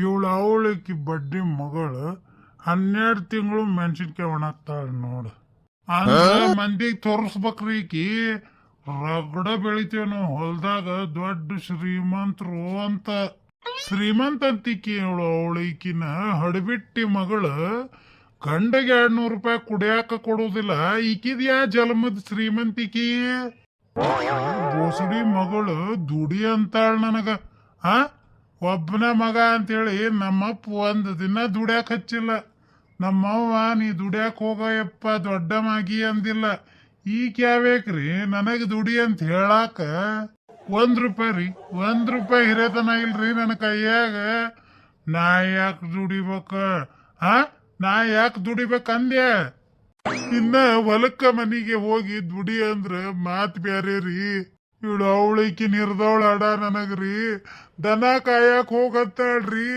ಇವಳು ಅವಳಿಕಿ ಬಡ್ಡಿ ಮಗಳು ಹನ್ನೆರಡು ತಿಂಗಳು ಮೆಣಸಿನ್ಕಾಯಿ ಒಣಗ್ತಾಳ ನೋಡು. ಅಂದ್ರೆ ಮಂದಿಗೆ ತೋರಿಸ್ಬೇಕ್ರಿ ಈಕಿ. ರಗಡ ಬೆಳಿತೀವಿ ನಾವು ಹೊಲ್ದಾಗ ದೊಡ್ಡ ಶ್ರೀಮಂತರು ಅಂತ. ಶ್ರೀಮಂತ ಅಂತಿಕಿ ಇವಳು ಅವಳಿಕಿನ ಹಡಬಿಟ್ಟಿ ಮಗಳು. ಗಂಡಗೆ ಎರಡ್ ನೂರು ರೂಪಾಯಿ ಕುಡಿಯಾಕ ಕೊಡೋದಿಲ್ಲ ಈಕಿದ ಯಾ ಜನ್ಮದ ಶ್ರೀಮಂತಿಕಿ? ಬೋಸಡಿ ಮಗಳು ದುಡಿ ಅಂತಾಳ ನನಗ. ಆ ಒಬ್ಬನ ಮಗ ಅಂತೇಳಿ ನಮ್ಮಪ್ಪ ಒಂದು ದಿನ ದುಡ್ಯಾಕ ಹಚ್ಚಿಲ್ಲ. ನಮ್ಮವ್ವ, ನೀ ದುಡ್ಯಾಕ ಹೋಗಯಪ್ಪ, ದೊಡ್ಡ ಮಗಿ ಅಂದಿಲ್ಲ. ಈಗ ಯಾವೇಕ್ರಿ ನನಗೆ ದುಡಿ ಅಂತ ಹೇಳಾಕ ಒಂದ್ ರೂಪಾಯಿ ರೀ. ಒಂದ್ ರೂಪಾಯಿ ಹಿರೇತನ ಇಲ್ರಿ ನನ್ನ ಕೈಯಾಗ. ನಾ ಯಾಕೆ ದುಡಿಬೇಕ? ಆ? ನಾ ಯಾಕೆ ದುಡಿಬೇಕ ಅಂದ್ಯ? ಇನ್ನ ಹೊಲಕ್ಕ ಮನಿಗೆ ಹೋಗಿ ದುಡಿ ಅಂದ್ರ ಮಾತ್ ಬ್ಯಾರೆ ರೀ. ಇವಳು ಅವಳಿಕಿ ನಿರ್ದವಳ ಅಡ ನನಗ್ರಿ. ದನ ಕಾಯಕ್ ಹೋಗತ್ತಾಳ್ರಿ.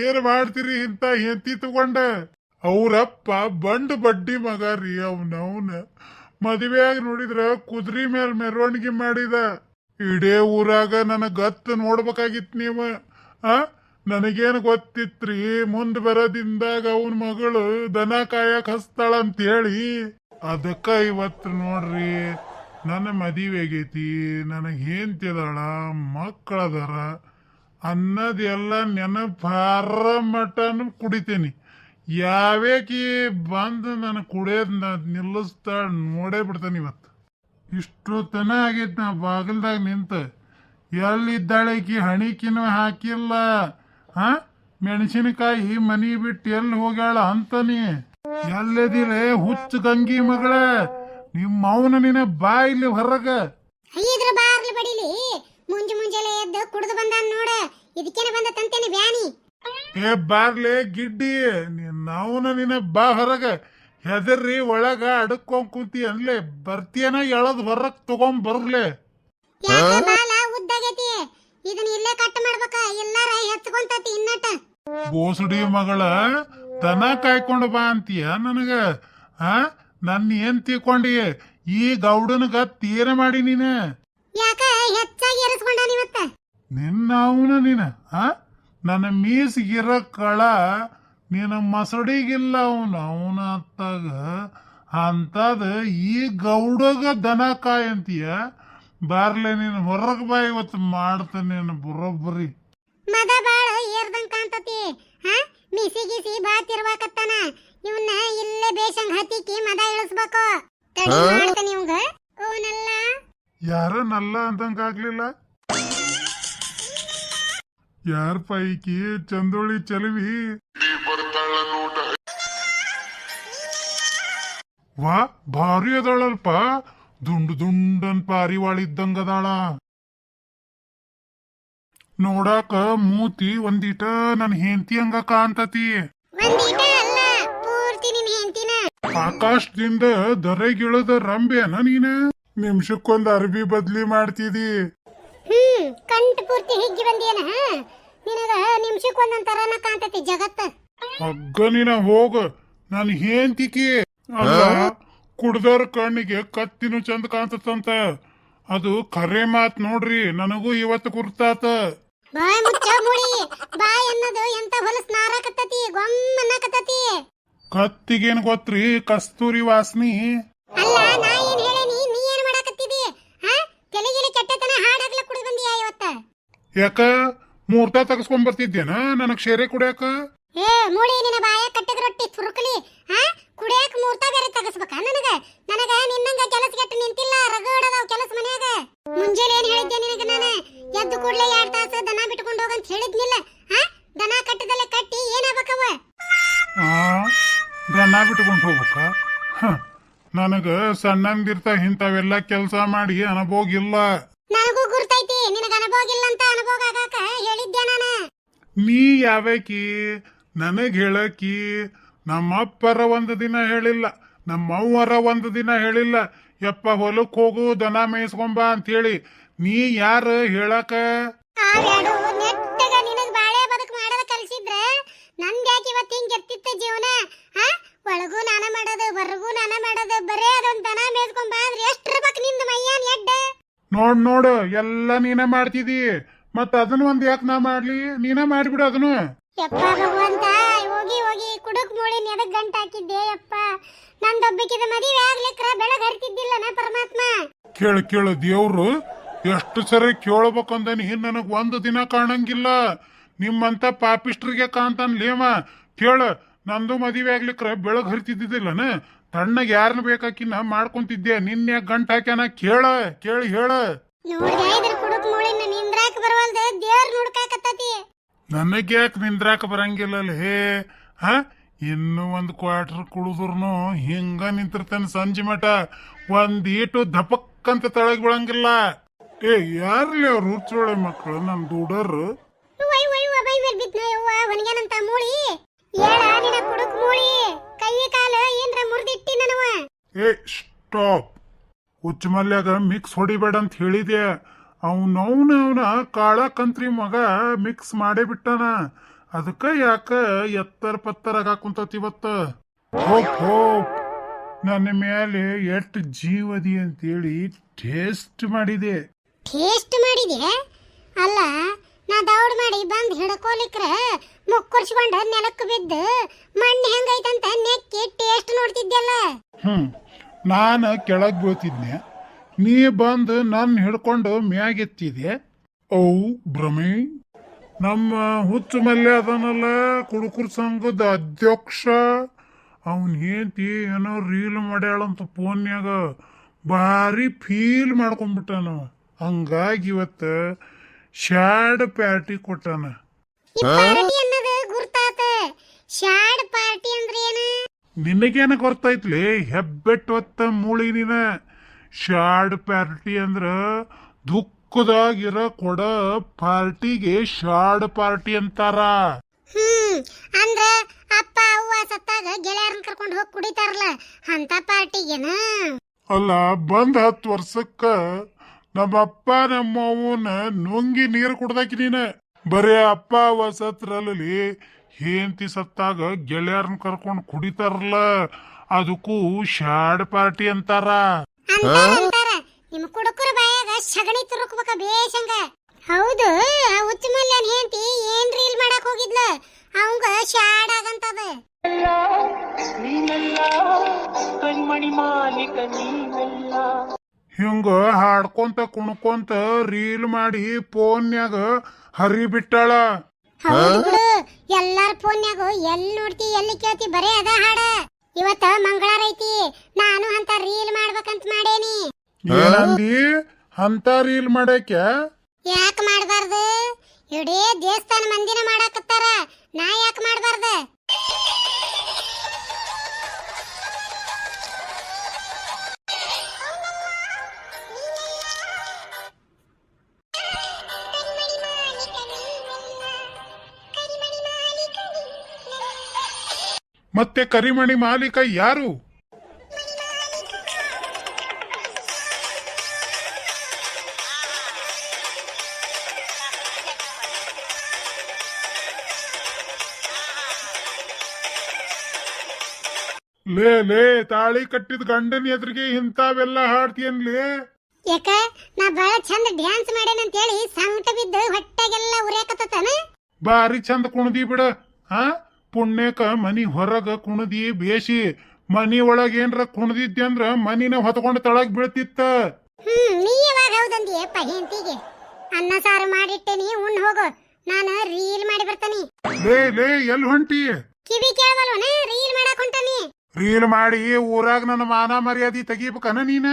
ಏನ್ ಮಾಡ್ತೀರಿ ಇಂತ ಹೆಂತಿ ತಗೊಂಡ? ಅವ್ರಪ್ಪ ಬಂಡ್ ಬಡ್ಡಿ ಮಗ ರೀ ಅವನವನ. ಮದುವೆಯಾಗಿ ನೋಡಿದ್ರ ಕುದುರೆ ಮೇಲ್ ಮೆರವಣಿಗೆ ಮಾಡಿದ. ಇಡೇ ಊರಾಗ ನನಗೆ ಗತ್ ನೋಡ್ಬೇಕಾಗಿತ್ತು ನೀವು. ಆ? ನನಗೇನು ಗೊತ್ತಿತ್ರಿ, ಮುಂದ್ ಬರೋದಿಂದಾಗ ಅವನ ಮಗಳು ದನ ಕಾಯಕ್ ಹಸ್ತಾಳ ಅಂತ ಹೇಳಿ. ಅದಕ್ಕ ಇವತ್ತು ನೋಡ್ರಿ. ನನ್ನ ಮದುವೆ ಆಗೈತಿ, ನನಗೆ ಹೆಂತಿದಾಳ ಮಕ್ಕಳದಾರ ಅನ್ನೋದೆಲ್ಲ ನೆನಪಾರ ಮಟನು ಕುಡಿತೀನಿ. ಯಾವ್ಯಾಕಿ ಬಂದು ನಾನು ಕುಡಿಯೋದ್ ನಿಲ್ಲಿಸ್ತಾಳ ನೋಡೇ ಬಿಡ್ತೇನೆ ಇವತ್ತು. ಇಷ್ಟು ತನ ಆಗೈತಿ ನಾ ಬಾಗಿಲ್ದಾಗ ನಿಂತ. ಎಲ್ಲಿದ್ದಾಳೆ ಈಕಿ? ಹಾಕಿಲ್ಲ. ಹಾ ಮೆಣಸಿನಕಾಯಿ ಮನಿ ಬಿಟ್ಟು ಎಲ್ಲಿ ಹೋಗ್ಯಾಳ ಅಂತನಿ ಎಲ್ಲದಿರೇ ಹುಚ್ಚು ಗಂಗಿ ಮಗಳ? ನಿಮ್ಮ ಅವನ ನಿನ್ನ ಬಾ ಇಲ್ಲಿ ಹೊರಗ ಅಯ್ಯದ್ರ ಬಾರ್ಲಿ ಬಡಿಲಿ. ಮುಂಜು ಮುಂಜಾನೆ ಎದ್ದು ಕುಡಿದು ಬಂದಾನ್ ನೋಡ. ಇದಕ್ಕೇನೆ ಬಂದ ತಂತೇನೆ ಬ್ಯಾನಿ. ಏ ಬಾರ್ಲೆ ಗಿಡ್ಡಿ ನಿನ್ನ ಅವನ ನಿನ್ನ ಬಾ ಹೊರಗ. ಹೆದರ್ರಿ ಒಳಗ ಅಡಕೊಂಡ್ ಕುಂತಿ ಅನ್ಲೆ. ಬರ್ತೀಯನ ಎಳದ್ ಹೊರಗ್ ತಗೊಂಡ್ ಬರ್ಲೆ. ಬಾಲ ಉದ್ದಾಗೈತಿ? ಇದನ್ನ ಇಲ್ಲೇ ಕಟ್ ಮಾಡ್ಬೇಕ. ಎಲ್ಲಾರ ಹೆಚ್ಕೊಂತತಿ ಇನ್ನಟ ಬೋಸಡಿ ಮಗಳ ದನ ಕಾಯ್ಕೊಂಡು ಬಾ ಅಂತೀಯ ನನಗ ಆ? ನನ್ನ ಏನ್ ತಿಳ್ಕೊಂಡಿ ಈ ಗೌಡನಗ ತೀರ ಮಾಡಿ ನೀನ. ಯಾಕ ಹೆಚ್ಚಾಗಿ ಏರಿಸ್ಕೊಂಡಾನ ಇವತ್ತ ನಿನ್ನ ಅವನ ನೀನ ಆ? ನನ್ನ ಮೀಸಿಗಿರ ಕಳ ನಿನ್ನ ಮಸಡಿಗಿಲ್ಲ ಅವನು ಅವನ ಅತ್ತಾಗ. ಅಂತದ ಈ ಗೌಡಗ ದನ ಕಾಯಂತೀಯ ಅಂತೀಯ? ಬಾರ್ಲೆ ನೀನು ಹೊರಗೆ ಬಾ ಇವತ್ತು ಮಾಡ್ತಾನೆ ಬರೋಬ್ಬರಿ. ಮದ ಬಾಳ ಏರ್ದಂಗ್ ಕಾಣ್ತತಿ ಹಾ ಮಿಸಿ ಗಿಸಿ ಬಾ ತಿರ್ವಾಕತ್ತಾನ ಇವನ್ನ ಇಲ್ಲೇ ಬೇಷಂಗ್ ಹತ್ತಿಕ್ಕಿ ಮದ ಇಳಿಸ್ಬೇಕು. ತಡಿ ಮಾಡ್ತಾನೆ ಇವಂಗ. ಅವನಲ್ಲ ಯಾರ ನಲ್ಲ ಅಂತಂಗಾಗ್ಲಿಲ್ಲ ಯಾರ ಪೈಕಿ ಚಂದೋಳಿ ಚಲವಿ? ವಾ ಭಾರಿ ಅದಾಳಲ್ಪ. ದುಂಡು ದುಂಡನ್ ಪಾರಿವಾಳ ಇದ್ದಂಗದಾಳ ನೋಡಾಕ ಮೂತಿ ಒಂದಿಟ ನನ್ ಹೆಂಡತಿ ಹಂಗ ಕಾಣ್ತತಿ. ಒಂದೀಟ ಅಲ್ಲ ಪೂರ್ತಿ ನಿನ್ ಹೆಂಡತಿನ. ಆಕಾಶದಿಂದ ದರೆಗಿಳದ ರಂಬೆನ ನೀನ? ನಿಮಿಷಕ್ಕೊಂದ್ ಅರ್ಬಿ ಬದ್ಲಿ ಮಾಡ್ತಿದಿ. ಹ್ಮ್ ಕಂಠ ಪೂರ್ತಿ ಹಿಗ್ಗಿ ಬಂದಿಯನ ನಿನಗ ನಿಮಿಷಕ್ಕೆ ಒಂದೊಂದ್ ತರನ ಕಾಣ್ತತಿ ಜಗತ್ತ. ಹಗ್ಗ ನೀನ ಹೋಗ ನಾನು ಹೇಂತಿಕಿ ಅಲ್ಲ ಕುಡ್ದವ್ರ ಕಣ್ಣಿಗೆ ಕತ್ತಿನೂ ಚಂದ ಕಾಣ್ತತಂತ. ಅದು ಖರೆ ಮಾತ್ ನೋಡ್ರಿ ನನಗೂ ಇವತ್ತು ಗುರ್ತಾತ. ಬಾಯ್ ಮುಚ್ಚ ಮುಳಿ ಬಾಯ್ ಅನ್ನೋದು ಎಂತ ಹೊಲಸ್ ನಾರಾಕತ್ತತಿ ಗೊಮ್ಮನ್ನಕತ್ತತಿ ಕತ್ತಿಗೇನ್ ಗೊತ್ತ್ರಿ ಕಸ್ತೂರಿ ವಾಸ್ನಿ. ಅಲ್ಲ ನಾ ಏನ್ ಹೇಳೇನಿ ನೀ ಏನ್ ಮಾಡಾಕತ್ತಿದಿ? ಹಾ? ತೆಲಿಗಿಲಿ ಕೆಟ್ಟತನ ಹಾಡಾಗ್ಲ ಕುಡಿದ್ ಬಂದಿಯಾ ಇವತ್ತ? ಯಾಕ? ಮೂರ್ತ ತಗಸ್ಕೊಂಡ್ ಬರ್ತಿದ್ದೇನ ನನಗ್ ಶೇರೆ ಕುಡಿಯಾಕ? ಏ ಮುಳಿ ನಿನ್ನ ಬಾಯ ಕಟ್ಟದ ರೊಟ್ಟಿ. ನನಗ ಸಣ್ಣಂದಿರ್ತ ಇಂಥವೆಲ್ಲ ಕೆಲಸ ಮಾಡಿ ಅನುಭೋಗಿಲ್ಲ. ನನಗೂ ಗುರ್ತೈತಿ ನಿನಗ ಅನುಭವ ಇಲ್ಲ ಅಂತ ಅನುಭೋಗ ಆಗಾಕ ಹೇಳಿದ್ದೆ ನಾನು? ನೀ ಯಾವಕಿ? ನನಗ್ ಹೇಳಕಿ? ನಮ್ಮಪ್ಪರ ಒಂದು ದಿನ ಹೇಳಿಲ್ಲ ನಮ್ಮವ್ವರ ಒಂದು ದಿನ ಹೇಳಿಲ್ಲ. ಯಪ್ಪ ಹೊಲಕ್ ಹೋಗು ದನ ಮೇಯಿಸ್ಕೊಂಬ ಅಂತೇಳಿ. ನೀ ಯಾರು ಹೇಳಕ? ನೆಟ್ಟಗ ನಿನಗ್ ಬಾಳೆ ಬದುಕು ಮಾಡದ ಕಲ್ಸಿದ್ರ ನಂದ್ಯಾಕೆ ಇವತ್ತು ಹಿಂಗ್ ಎತ್ತಿತ್ತ ಜೀವನ ಹಾ ನೋಡ್ ನೋಡು ಎಲ್ಲ ನೀನ ಮಾಡ್ತಿದಿ. ಮತ್ತ ಅದನ್ನ ಒಂದ್ ಯಾಕೆ ನಾ ಮಾಡ್ಲಿ? ನೀನ ಮಾಡ್ಬಿಡು ಅದನ್ನು. ಯಪ್ಪ ಭಗವಂತ ಹೋಗಿ ಹೋಗಿ ಕುಡುಕ್ ಮೂಳಿ ಎದಕ್ ಗಂಟ ಹಾಕಿದ್ದೆ ಯಪ್ಪ. ನಂದೊಬ್ಬಕಿದ ಮದುವೆ ಆಗ್ಲಿಕ್ರ ಬೆಳಗ್ ಹರಿತಿದ್ದಿಲ್ಲನ ಪರಮಾತ್ಮ. ಕೇಳು ಕೇಳು ದೇವ್ರು ಎಷ್ಟು ಸರಿ ಕೇಳ್ಬೇಕಂದನಿ ನನಗ್ ಒಂದು ದಿನ ಕಾಣಂಗಿಲ್ಲ. ನಿಮ್ಮಂತ ಪಾಪಿಸ್ಟ್ರಿಗೆ ಕಾಣ್ತಾನ ಲೇಮ ಕೇಳು ನಂದು ಮದುವೆ ಆಗ್ಲಿಕ್ರ ಬೆಳಗ್ ಹರಿತಿದ್ದಿಲ್ಲನ ತಣ್ಣಗೆ ಯಾರನ್ನ ಬೇಕಾಕಿನ ಮಾಡ್ಕೊಂತಿದ್ದೆ ನಿನ್ನೆ ಗಂಟ ಹಾಕ್ಯಾನ ಕೇಳ ಕೇಳಿ ಹೇಳ. ನನಗೆ ಯಾಕೆ ನಿಂದ್ರಾಕ ಬರಂಗಿಲ್ಲ ಹೇ ಹ? ಇನ್ನು ಒಂದು ಕ್ವಾರ್ಟರ್ ಕುಡಿದ್ರು ಹಿಂಗ ನಿಂತಿರ್ತಾನೆ ಸಂಜೆ ಮಠ. ಒಂದ್ ಈಟು ಧಪಕ್ ಅಂತ ತಳಗ್ ಬಿಡಂಗಿಲ್ಲ ಏ ಯಾರ್ಲಿ ಅವ್ರು ಹುಚ್ಚೋಳೆ ಮಕ್ಕಳು ನಮ್ ದುಡರು? ಬಿದ್ನ ಯವ್ವ ಮೂಳಿ. ಏಳ ನಿನ ಕುಡುಕ್ ಮೂಳಿ. ಕೈ ಕಾಲ ಏನ್ರ ಮುರಿದಿಟ್ಟಿ ನನವ? ಏ ಸ್ಟಾಪ್ ಹುಚ್ಚ ಮಲ್ಯಾಗ ಮಿಕ್ಸ್ ಹೊಡಿಬೇಡ ಅಂತ ಹೇಳಿದೆ ಅವನ ಅವನ ಕಾಳ ಕಂತ್ರಿ ಮಗ ಮಿಕ್ಸ್ ಮಾಡೇ ಬಿಟ್ಟಾನ. ಅದಕ್ಕ ಯಾಕ ಎತ್ತರ ಪತ್ತರ ಹಾಕುಂತತಿ ಇವತ್ತ? ಹೋಪ್ ಹೋಪ್. ನನ್ನ ಮೇಲೆ ಎಷ್ಟು ಜೀವದಿ ಅಂತೇಳಿ ಟೇಸ್ಟ್ ಮಾಡಿದೆ. ಟೇಸ್ಟ್ ಮಾಡಿದೆ ಅಲ್ಲ ನಾ ದೌಡ್ ಮಾಡಿ ಬಂದ್ ಹಿಡ್ಕೊಲಿಕ್ರ ಮುಕ್ಕುರ್ಸ್ಕೊಂಡ ನೆಲಕ್ಕೆ ಬಿದ್ದು ಮಣ್ಣು ಹೆಂಗೈತಂತ ನೆಕ್ಕಿ ಟೇಸ್ಟ್ ನೋಡ್ತಿದ್ದೆಲ್ಲ ಹ್ಮ್, ನಾನು ಕೆಳಗ್ ಬೀಳ್ತಿದ್ನೆ. ನೀ ಬಂದು ನನ್ನ ಹಿಡ್ಕೊಂಡು ಮ್ಯಾಗೆತ್ತಿದೆ ಓ ಭ್ರಮೆ. ನಮ್ಮ ಹುಚ್ಚು ಮಲ್ಲೆ ಅದನಲ್ಲ, ಕುಡುಕುರ್ ಸಂಘದ ಅಧ್ಯಕ್ಷ. ಅವನ್ ಹೆಂಡತಿ ಏನೋ ರೀಲ್ ಮಾಡ್ಯಾಳಂತ ಫೋನ್ಯಾಗ ಭಾರಿ ಫೀಲ್ ಮಾಡ್ಕೊಂಡ್ಬಿಟ್ಟ ಹಂಗಾಗಿ ಇವತ್ತ ಶಾಡ್ ಪ್ಯಾರ್ಟಿ ಕೊಟ್ಟಾನ. ಈ ಪಾರ್ಟಿ ಅನ್ನೋದು ಗುರ್ತಾತ. ಶಾಡ್ ಪಾರ್ಟಿ ಅಂದ್ರೆ ಏನು? ನಿನಗೇನ ಗೊತ್ತಾಯ್ತಲಿ? ಹೆಬ್ಬೆಟ್ಟು ಹೊತ್ತ ಮೂಳಿ ನೀನ. ಶಾಡ್ ಪಾರ್ಟಿ ಅಂದ್ರ ದುಃಖದಾಗಿರ ಕೊಡ ಪಾರ್ಟಿಗೆ ಶಾಡ್ ಪಾರ್ಟಿ ಅಂತಾರ. ಹ್ಮ್ ಅಂದ್ರ ಅಪ್ಪ ಅವ್ವ ಸತ್ತಾಗ ಗೆಳೆಯರನ್ನ ಕರ್ಕೊಂಡು ಹೋಗಿ ಕುಡಿತಾರಲ್ಲ ಅಂತ ಪಾರ್ಟಿಗೆನ? ಅಲ್ಲ ಬಂದ್ ಹತ್ತು ವರ್ಷಕ್ಕ ನಮ್ಮಪ್ಪ ಅವನ ನುಂಗಿ ನೀರು ಕುಡ್ದಾಕಿ ನೀನ. ಬರೇ ಅಪ್ಪ ಅವ್ವ ಹೆಂಡತಿ ಹೇಂತಿ ಸತ್ತಾಗ ಗೆಳೆಯರನ್ನ ಕರ್ಕೊಂಡು ಕುಡಿತಾರಲ್ಲ, ಅದಕ್ಕೂ ಶಾಡ್ ಪಾರ್ಟಿ ಅಂತಾರ. ಅಂತಾರ ಅಂತಾರ. ನಿಮ್ ಕುಡುಕರ ಬಾಯಾಗ ಸಗಣಿ ತುರುಕ್ಬೇಕ ಹೌದು ಹಾಡ್ಕೊಂತ ಕುಣ್ಕೊಂತ ರೀಲ್ ಮಾಡಿ ಫೋನ್ಯಾಗ ಹರಿಬಿಟ್ಟಾಳ. ಹೌದು ಬಿಡು. ಎಲ್ಲಾರ ಫೋನ್ಯಾಗ ಎಲ್ಲಿ ನೋಡ್ತಿ ಎಲ್ಲಿ ಕೇಳ್ತಿ ಬರೇ ಅದ ಹಾಡ. ಇವತ್ತ ಮಂಗಳಾರ ಐತಿ. ನಾನು ಅಂತ ರೀಲ್ ಮಾಡ್ಬೇಕಂತ ಮಾಡೇನಿ. ಏನಂದಿ ಅಂತ ರೀಲ್ ಮಾಡಕ್ಕೆ? ಯಾಕ ಮಾಡಬಾರ್ದು? ಇಡೀ ದೇವಸ್ಥಾನ ಮಂದಿನ ಮಾಡಾಕತ್ತಾರ. ನಾ ಯಾಕ ಮಾಡಬಾರ್ದು? ಮತ್ತೆ ಕರಿಮಣಿ ಮಾಲೀಕ ಯಾರು? ಲೇ ಲೇ ತಾಳಿ ಕಟ್ಟಿದ ಗಂಡನ ಎದುರಿಗೆ ಇಂತಾವೆಲ್ಲ ಹಾಡ್ತೀಯನ್ಲೇ? ಯಾಕ? ನಾ ಬಹಳ ಚಂದ ಡ್ಯಾನ್ಸ್ ಮಾಡೇನಂತ ಹೇಳಿ ಸಂಕಟ ಬಿದ್ದು ಹೊಟ್ಟೆಗೆಲ್ಲ ಉರಿಯಾಕತ್ತಾನ ಬಾರಿ ಚಂದ ಕುಣದಿ ಬಿಡ ಹಾ ಪುಣ್ಯಕ ಮನಿ ಹೊರಗ ಕುಣದಿ ಬೇಸಿ ಮನಿ ಒಳಗ ಏನ್ರ ಕುಣದಿದ್ದೆ ಅಂದ್ರ ಮನಿನ ಹೊತ್ಕೊಂಡು ತಳಗ್ ಬೀಳ್ತಿತ್ತ. ಹ್ಮ್ ನೀ ಯಾವಾಗ ಹೌದಂದಿಯಪ್ಪ ಹೆಂಡತಿಗೆ? ಅನ್ನ ಸಾರು ಮಾಡಿಟ್ಟೇನಿ ಉಣ್ ಹೋಗು. ನಾನು ರೀಲ್ ಮಾಡಿ ಬರ್ತೇನಿ. ಲೇ ಲೇ ಎಲ್ ಹೊಂಟಿ? ಕಿವಿ ಕೇಳವಲ್ವನ ರೀಲ್ ಮಾಡಕ್ ಹೊಂಟಾನಿ ರೀಲ್ ಮಾಡಿ ಊರಾಗ ನನ್ನ ಮಾನ ಮರ್ಯಾದಿ ತೆಗಿಬೇಕನ ನೀನ?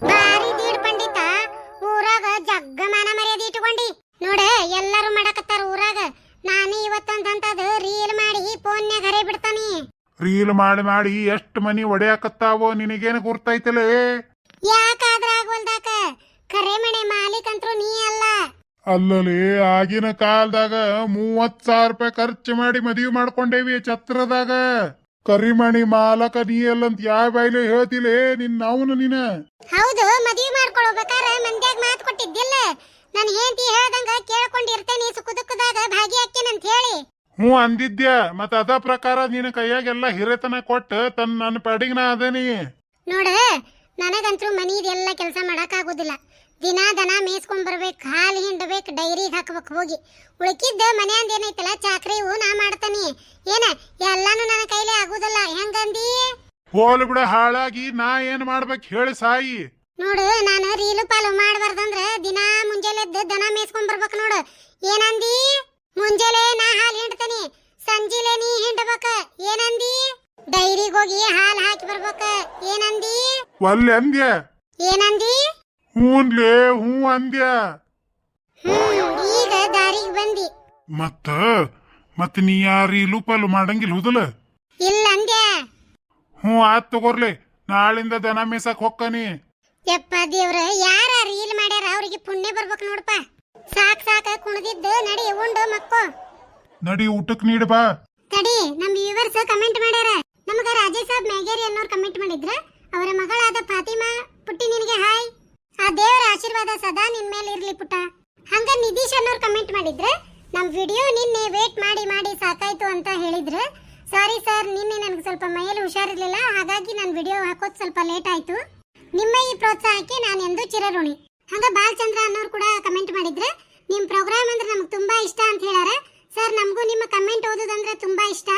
ಬಾರಿ ದೀಡ್ ಪಂಡಿತ ಊರಾಗ ಜಗ್ಗ ಮಾನ ಮರ್ಯಾದಿ ಇಟ್ಕೊಂಡಿ. ನೋಡ ಎಲ್ಲರೂ ಮಾಡಕತ್ತಾರ ಊರಾಗ. ನಾನು ಇವತ್ತಂತ ಫೋನ್ಯಾಗ ಹರೇ ಬಿಡ್ತಾನಿ. ರೀಲ್ ಮಾಡಿ ಮಾಡಿ ಎಷ್ಟ್ ಮನಿ ಒಡೆಯಾಕತ್ತಾವೋ ನಿನಗೇನು ಗುರ್ತೈತಲೇ? ಯಾಕಾದ್ರ ಆಗ್ವಲ್ದಾಕ? ಕರೆ ಮನೆ ಮಾಲೀಕ್ ಅಂತರೂ ನೀ ಅಲ್ಲ. ಅಲ್ಲಲ್ಲಿ ಆಗಿನ ಕಾಲದಾಗ ಮೂವತ್ ಸಾವಿರ ರೂಪಾಯಿ ಖರ್ಚು ಮಾಡಿ ಮದುವೆ ಮಾಡ್ಕೊಂಡೇವಿ ಛತ್ರದಾಗ. ಕರಿಮಣಿ ಮಾಲಕ ನೀ ಅಲ್ಲಂತ ಯಾವ ಬಾಯ್ಲೆ ಹೇಳ್ತಿಲೇ ನಿನ್ನ ಅವನು ನೀನ? ಹೌದು ಮದುವೆ ಮಾಡ್ಕೊಳ್ಬೇಕಾರ ಮಂದ್ಯಾಗ ಮಾತು ಕೊಟ್ಟಿದ್ದಿಲ್ಲ. ನನ್ನ ಹೆಂಡತಿ ಹೇಳ್ದಂಗ ಕೇಳ್ಕೊಂಡಿರ್ತೇನೆ ಸುಖ ದುಃಖದಾಗ ಭಾಗಿಯಾಕೇನಂತ ಹೇಳಿ. ಹ್ಞೂ ಅಂದಿದ್ಯ? ಮತ್ತ ಅದ ಪ್ರಕಾರ ನಿನ್ನ ಕೈಯಾಗೆಲ್ಲ ಹಿರೇತನ ಕೊಟ್ಟು ತನ್ನ ನನ್ನ ಪಾಡಿಗೆ ನಾ. ಅದೇನಿ ನೋಡ ನನಗಂತೂ ಎಲ್ಲ ಕೆಲಸ ಆಗೋದಿಲ್ಲ ದಿನ ದನ ಮೇಯ್ಸ್ಕೊಂಡ್ ಬರ್ಬೇಕು ಹಾಲು ಹಿಂಡ್ಬೇಕು ಡೈರಿಗೆ ಹಾಕ್ಬೇಕು ಹೋಗಿ. ಉಳ್ಕಿದ್ದ ಮನ್ಯಾಂದ ಏನೈತಲ್ಲ ಚಾಕ್ರಿ ಇವು ನಾ ಮಾಡ್ತಾನಿ. ಏನ ಎಲ್ಲಾನು ನನ್ನ ಕೈಲೇ ಆಗುದಲ್ಲ ಹೆಂಗಂದಿ? ಹೋಲ್ ಬಿಡ ಹಾಳಾಗಿ ನಾ ಏನ್ ಮಾಡ್ಬೇಕು ಹೇಳಿ ಸಾಯಿ. ನೋಡು ನಾನು ರೀಲು ಪಾಲು ಮಾಡಬಾರ್ದಂದ್ರ ದಿನಾ ಮುಂಜಾನೆ ಎದ್ದು ದನ ಮೇಯ್ಸ್ಕೊಂಡ್ ಬರ್ಬೇಕು ನೋಡು. ಏನಂದಿ? ಮುಂಜಾನೆ ನಾ ಹಾಲು ಹಿಂಡ್ತಾನಿ. ಸಂಜಿಲೆ ನೀ ಹಿಂಡಬೇಕ. ಏನಂದಿ? ಡೈರಿಗೆ ಹೋಗಿ ಹಾಲು ಹಾಕಿ ಬರ್ಬೇಕ. ಏನಂದಿ? ಒಲ್ಲೆ ಅಂದ್ಯ? ಏನಂದಿ? ಹೂನ್ಲೆ ಹೂ ಅಂದ್ಯ? ಹ್ಮ್ ಈಗ ದಾರಿಗೆ ಬಂದಿ. ಮತ್ತ ಮತ್ ನೀ ಯಾರು ಇಲು ಪಾಲು ಮಾಡಂಗಿಲ್ಲ ಹೌದಲ್ಲ ಇಲ್ಲ ಅಂದ್ಯ. ಹ್ಞೂ ಆತ್ ತಗೋರ್ಲೆ. ನಾಳಿಂದ ದನ ಮೇಸಕ್ ಹೊಕ್ಕನಿ ಯಪ್ಪ ದೇವ್ರ ಯಾರ ರೀಲ್ ಮಾಡ್ಯಾರ ಅವ್ರಿಗೆ ಪುಣ್ಯ ಬರ್ಬೇಕು ನೋಡಪ್ಪ. ಸಾಕ್ ಸಾಕ ಕುಣದಿದ್ದು ನಡಿ ಉಂಡು ಮಕ್ಕೋ. ನಡಿ ಊಟಕ್ ನೀಡ್ ಬಾ. ತಡಿ ನಮ್ ವ್ಯೂವರ್ಸ್ ಕಮೆಂಟ್ ಮಾಡ್ಯಾರ. ನಮಗ ರಾಜೇಶ್ ಸಾಬ್ ಮೇಗೇರಿ ಅನ್ನೋರು ಕಮೆಂಟ್ ಮಾಡಿದ್ರ. ಅವರ ಮಗಳಾದ ಫಾತಿಮಾ ಪುಟ್ಟಿ ನಿನಗೆ ಹಾಯ್. ಆ ದೇವರ ಆಶೀರ್ವಾದ ಸದಾ ನಿನ್ ಮೇಲೆ ಇರ್ಲಿ ಪುಟ್ಟ. ಹಂಗ ನಿಧೀಶ್ ಅನ್ನೋರು ಕಮೆಂಟ್ ಮಾಡಿದ್ರ. ನಮ್ ವಿಡಿಯೋ ನಿನ್ನೆ ವೇಟ್ ಮಾಡಿ ಮಾಡಿ ಸಾಕಾಯ್ತು ಅಂತ ಹೇಳಿದ್ರು. ಸಾರಿ ಸರ್ ನಿನ್ನೆ ನನಗೆ ಸ್ವಲ್ಪ ಮೈಯಲ್ಲಿ ಹುಷಾರಿರ್ಲಿಲ್ಲ. ಹಾಗಾಗಿ ನಾನು ವಿಡಿಯೋ ಹಾಕೋದು ಸ್ವಲ್ಪ ಲೇಟ್ ಆಯ್ತು. ನಿಮ್ಮ ಈ ಪ್ರೋತ್ಸಾಹಕ್ಕೆ ನಾನು ಎಂದೂ ಚಿರಋಣಿ. ಹಂಗ ಬಾಲಚಂದ್ರ ಅನ್ನೋರು ಕೂಡ ಕಮೆಂಟ್ ಮಾಡಿದ್ರೆ. ನಿಮ್ಮ ಪ್ರೋಗ್ರಾಮ್ ಅಂದ್ರೆ ನಮ್ಗೆ ತುಂಬಾ ಇಷ್ಟ ಅಂತ ಹೇಳ್ಯಾರ. ಸರ್ ನಮಗೂ ನಿಮ್ಮ ಕಮೆಂಟ್ ಓದೋದಂದ್ರೆ ತುಂಬಾ ಇಷ್ಟ.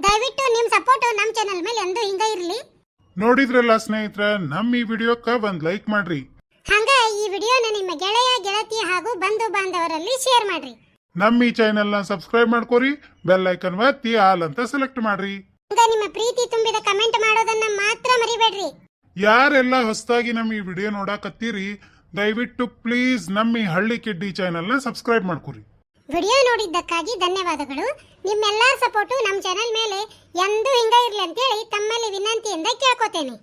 ದಯವಿಟ್ಟು ನಿಮ್ಮ ಸಪೋರ್ಟ್ ನಮ್ಮ ಚಾನೆಲ್ ಮೇಲೆ ಎಂದು ಹಿಂಗ ಇರಲಿ. ನೋಡಿದ್ರಲ್ಲ ಸ್ನೇಹಿತರ ನಮ್ಮ ಈ ವಿಡಿಯೋಕ್ಕೆ ಒಂದು ಲೈಕ್ ಮಾಡ್ರಿ. ಹಂಗ ಈ ವಿಡಿಯೋನ ನಿಮ್ಮ ಗೆಳೆಯ ಗೆಳತಿ ಹಾಗೂ ಬಂಧು ಬಾಂಧವರಲ್ಲಿ ಶೇರ್ ಮಾಡ್ರಿ. ನಮ್ಮ ಈ ಚಾನೆಲ್ನ ಸಬ್ಸ್ಕ್ರೈಬ್ ಮಾಡ್ಕೋರಿ ಬೆಲ್ ಐಕನ್ ಒತ್ತಿ ಆಲ್ ಅಂತ ಸೆಲೆಕ್ಟ್ ಮಾಡ್ರಿ. ಹಂಗ ನಿಮ್ಮ ಪ್ರೀತಿ ತುಂಬಿದ ಕಮೆಂಟ್ ಮಾಡೋದನ್ನ ಮಾತ್ರ ಮರಿಬೇಡ್ರಿ. ಯಾರೆಲ್ಲ ಹೊಸದಾಗಿ ನಮ್ಮ ಈ ವಿಡಿಯೋ ನೋಡಾಕತ್ತೀರಿ ದಯವಿಟ್ಟು ಪ್ಲೀಸ್ ನಮ್ಮ ಈ ಹಳ್ಳಿ ಕಿಡ್ಡಿ ಚಾನೆಲ್ನ ಸಬ್ಸ್ಕ್ರೈಬ್ ಮಾಡ್ಕೊರಿ. ವಿಡಿಯೋ ನೋಡಿದ್ದಕ್ಕಾಗಿ ಧನ್ಯವಾದಗಳು. ನಿಮ್ಮೆಲ್ಲರ ಸಪೋರ್ಟ್ ನಮ್ಮ ಚಾನೆಲ್ ಮೇಲೆ ಎಂದೂ ಹಿಂಗ ಇರ್ಲಿ ಅಂತೇಳಿ ತಮ್ಮಲ್ಲಿ ವಿನಂತಿಯಿಂದ ಕೇಳ್ಕೊತೇನೆ.